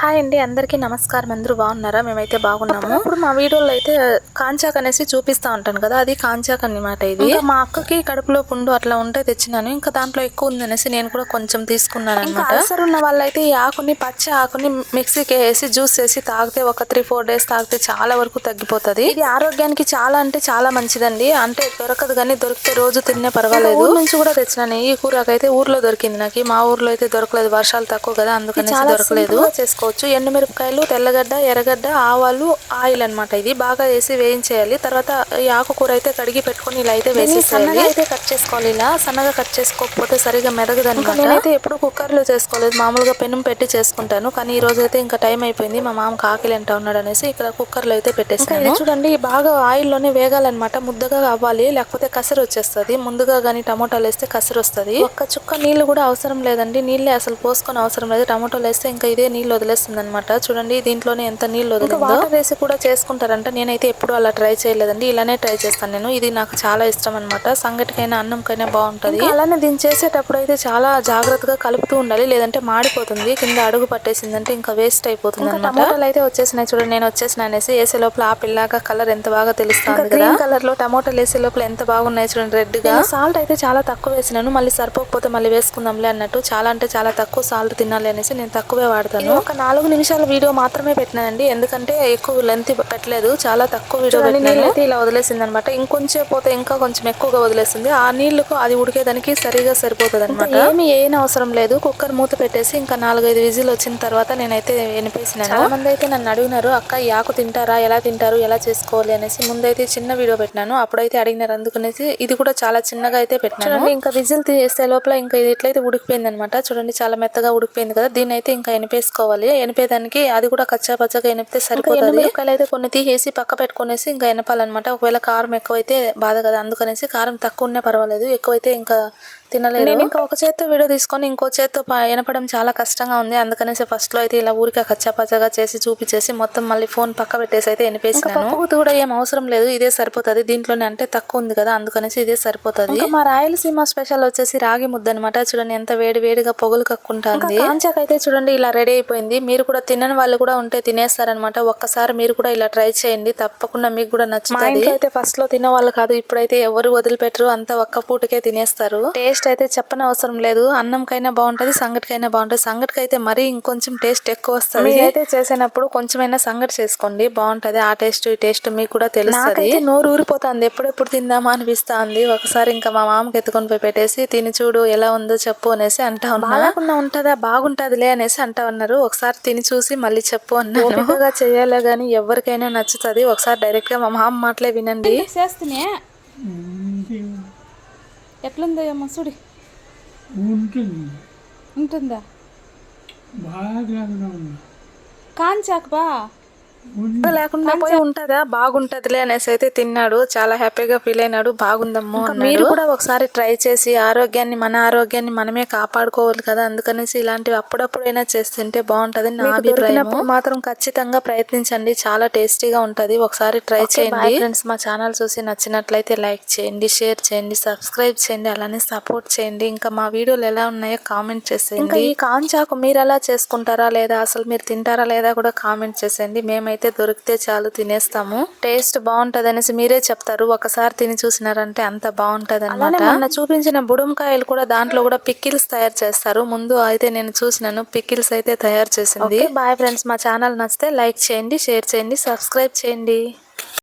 Hi అండి అందరికీ నమస్కారం. అందరూ బాగున్నారా? మేమైతే బాగున్నాము. ఇప్పుడు మా వీడియోలో అయితే కాంచాక్ అనేసి చూపిస్తా ఉంటాను కదా అది కాంచాక్ అన్నమాట ఇది. మా అక్కకి కడుపులో పుండు అట్లా ఉంటే తెచ్చినాను. ఇంకా దాంట్లో ఎక్కువ ఉంది అనేసి నేను కూడా కొంచెం తీసుకున్నాను అనమాట అల్సర్ ఉన్న వాళ్ళైతే ఈ ఆకుని పచ్చ ఆకుని మిక్సీకి వేసి జ్యూస్ వేసి తాగితే ఒక త్రీ ఫోర్ డేస్ తాగితే చాలా వరకు తగ్గిపోతుంది. ఇది ఆరోగ్యానికి చాలా అంటే చాలా మంచిదండి. అంటే దొరకదు కానీ దొరికితే రోజు తిన్నే పర్వాలేదు. ఊరు నుంచి కూడా తెచ్చినాను. ఈ కూరకైతే ఊర్లో దొరికింది నాకు. మా ఊర్లో అయితే దొరకలేదు. వర్షాలు తక్కువ కదా అందుకని దొరకలేదు. చేసుకోవచ్చు ఎండుమిరపకాయలు తెల్లగడ్డ ఎర్రగడ్డ ఆవాలు ఆయిల్ అన్నమాట ఇది. బాగా వేసి వేయించేయాలి. తర్వాత ఈ ఆకుకూర అయితే కడిగి పెట్టుకొని ఇలా అయితే వేసేసేయాలి. అయితే కట్ చేసుకోవాలి ఇలా. సన్నగా కట్ చేసుకోకపోతే సరిగా మెదగదు అనమాట నేనైతే ఎప్పుడు కుక్కర్లో చేసుకోలేదు. మామూలుగా పెనం పెట్టి చేసుకుంటాను. కానీ ఈ రోజు అయితే ఇంకా టైం అయిపోయింది. మా మామ కాకిలి ఎంత ఉన్నాడు అనేసి ఇక్కడ కుక్కర్లో అయితే పెట్టేసాను ఇది చూడండి బాగా ఆయిల్లోనే వేగాలన్నమాట. ముద్దగా అవ్వాలి లేకపోతే కసరు వచ్చేస్తుంది. ముందుగా గానీ టమోటాలు వేస్తే కసరు వస్తుంది. ఒక్క చుక్క నీళ్ళు కూడా అవసరం లేదండి. నీళ్ళే అసలు పోసుకొని అవసరం లేదు. టమోటాలు వేస్తే ఇంకా ఇదే నీళ్ళు వదిలేస్తుంది అనమాట చూడండి దీంట్లోనే ఎంత నీళ్ళు వదిలిందో. వాటర్ వేసి కూడా చేసుకుంటారంట. నేనైతే ఎప్పుడు అలా ట్రై చేయలేదండి. ఇలానే ట్రై చేస్తాను నేను. ఇది నాకు చాలా ఇష్టం అనమాట సంగటికైనా అన్నంకైనా బాగుంటది. అలానే దీన్ని చేసేటప్పుడు అయితే చాలా జాగ్రత్తగా కలుపుతూ ఉండాలి. లేదంటే మాడిపోతుంది. కింద అడుగు పట్టేసిందంటే ఇంకా వేస్ట్ అయిపోతుంది అనమాట టమోటాలు అయితే వచ్చేసినాయి. చూడండి నేను వచ్చేసిన అనేసి వేసే లోపల ఆ పిల్లాగా కలర్ ఎంత బాగా తెలుస్తుంది కదా. కలర్లో టమోటాలు వేసే లోపల ఎంత బాగున్నాయి చూడండి రెడ్గా సాల్ట్ అయితే చాలా తక్కువ వేసినాను. మళ్ళీ సరిపోకపోతే మళ్ళీ వేసుకుందాంలే అన్నట్టు. చాలా అంటే చాలా తక్కువ సాల్ట్ తినాలి అనేసి నేను తక్కువే వాడతాను. ఒక నాలుగు నిమిషాల వీడియో మాత్రమే పెట్టినానండి. ఎందుకంటే ఎక్కువ లెంత్ పెట్టలేదు. చాలా తక్కువ వీడియో నీళ్ళు అయితే ఇలా వదిలేసింది అనమాట ఇంకొంచెం పోతే ఇంకా కొంచెం ఎక్కువగా వదిలేసింది ఆ నీళ్ళకు అది ఉడికేదానికి సరిగా సరిపోతుంది అనమాట ఏమి ఏం అవసరం లేదు. కుక్కర్ మూత పెట్టేసి ఇంకా నాలుగైదు విజిల్ వచ్చిన తర్వాత నేనైతే వినిపేసినాను చాలా మంది అయితే నన్ను అడిగినారు అక్క ఈ ఆకు తింటారా? ఎలా తింటారు? ఎలా చేసుకోవాలి? అనేసి ముందైతే చిన్న వీడియో పెట్టినాను. అప్పుడైతే అడిగినారు అందుకనేసి ఇది కూడా చాలా చిన్నగా అయితే పెట్టినాను. ఇంకా విజిల్ తీసే లోపల ఇంకా ఇది ఎట్లయితే ఉడికిపోయింది అనమాట చూడండి చాలా మెత్తగా ఉడికిపోయింది కదా. దీన్ని అయితే ఇంకా ఎనిపేసుకోవాలి. ఎనిపేదానికి అది కూడా కచ్చా పచ్చగా ఎనిపితే సరిపోతుంది. అయితే కొన్ని తీసేసి పక్క పెట్టుకునేసి ఇంకా ఎనపాలన్నమాట. ఒకవేళ కారం ఎక్కువైతే బాధ కదా అందుకనేసి కారం తక్కువ ఉన్నా పర్వాలేదు. ఎక్కువైతే ఇంకా తినలేదు. నేను ఇంకా ఒక చేత్తో వీడియో తీసుకొని ఇంకో చేత్తో ఎనపడం చాలా కష్టంగా ఉంది. అందుకనేసి ఫస్ట్లో అయితే ఇలా ఊరికే కచ్చాపచ్చగా చేసి చూపించేసి మొత్తం మళ్ళీ ఫోన్ పక్క పెట్టేసి అయితే ఎనిపేసినాను పప్పు కూడా ఏం అవసరం లేదు. ఇదే సరిపోతుంది. దీంట్లోనే అంటే తక్కువ ఉంది కదా అందుకనేసి ఇదే సరిపోతుంది. మా రాయలసీమ స్పెషల్ వచ్చేసి రాగి ముద్ద అనమాట చూడండి ఎంత వేడి వేడిగా పొగలు కక్కుంటుంది కాంచాకైతే చూడండి ఇలా రెడీ అయిపోయింది. మీరు కూడా తినని వాళ్ళు కూడా ఉంటే తినేస్తారనమాట ఒక్కసారి మీరు కూడా ఇలా ట్రై చేయండి. తప్పకుండా మీకు కూడా నచ్చుతుంది. అయితే ఫస్ట్లో తినే వాళ్ళు కాదు. ఇప్పుడైతే ఎవరు వదిలిపెట్టరు. అంతా ఒక్క పూటకే తినేస్తారు. టేస్ట్ అయితే చెప్పని అవసరం లేదు. అన్నంకైనా బాగుంటది సంగటికైనా బాగుంటది సంగటికి అయితే మరీ ఇంకొంచెం టేస్ట్ ఎక్కువ వస్తుంది అయితే చేసినప్పుడు కొంచెమైనా సంగటి చేసుకోండి. బాగుంటది ఆ టేస్ట్ ఈ టేస్ట్ మీకు కూడా తెలుస్తుంది. నోరు ఊరిపోతుంది. ఎప్పుడెప్పుడు తిందామా అనిపిస్తుంది. ఒకసారి ఇంకా మా మామకి ఎత్తుకొని పోయి పెట్టేసి తిని చూడు ఎలా ఉందో చెప్పు అనేసి అంటా బాగున్నా ఉంటదా? బాగుంటదిలే అనేసి అంటా ఉన్నారు ఒకసారి తిని చూసి మళ్ళీ చెప్పు అన్నాను. చేయాలి గానీ ఎవరికైనా నచ్చుతుంది. ఒకసారి డైరెక్ట్గా మా మామ మాటలే వినండి. చేస్తేనే ఎట్లుందో ఏమో చూడి. ఉంటుంది. ఉంటుందా? బాగా కాంచాక్ బా. లేకుండా పోయి ఉంటదా? బాగుంటదిలే అనేసి అయితే తిన్నాడు. చాలా హ్యాపీగా ఫీల్ అయినాడు. బాగుందమ్మో మీరు కూడా ఒకసారి ట్రై చేసి ఆరోగ్యాన్ని మన ఆరోగ్యాన్ని మనమే కాపాడుకోవాలి కదా. అందుకనేసి ఇలాంటివి అప్పుడప్పుడైనా చేస్తుంటే బాగుంటది నా అభిప్రాయం మాత్రం ఖచ్చితంగా ప్రయత్నించండి. చాలా టేస్టీగా ఉంటది. ఒకసారి ట్రై చేయండి. ఫ్రెండ్స్ మా ఛానల్ చూసి నచ్చినట్లయితే లైక్ చేయండి షేర్ చేయండి సబ్స్క్రైబ్ చేయండి అలానే సపోర్ట్ చేయండి. ఇంకా మా వీడియోలు ఎలా ఉన్నాయో కామెంట్ చేసేయండి. ఇంకా ఈ కాంచాకు మీరు ఎలా చేసుకుంటారా లేదా అసలు మీరు తింటారా లేదా కూడా కామెంట్ చేసేయండి. మేమైతే దొరికితే చాలు తినేస్తాము. టేస్ట్ బాగుంటది అనేసి మీరే చెప్తారు. ఒకసారి తిని చూసినారంటే అంత బాగుంటది అనమాట మొన్న చూపించిన బుడంకాయలు కూడా దాంట్లో కూడా పిక్కిల్స్ తయారు చేస్తారు. ముందు అయితే నేను చూసినాను పిక్కిల్స్ అయితే తయారు చేసింది. Bye friends. మా ఛానల్ నచ్చితే లైక్ చేయండి షేర్ చేయండి సబ్స్క్రైబ్ చేయండి.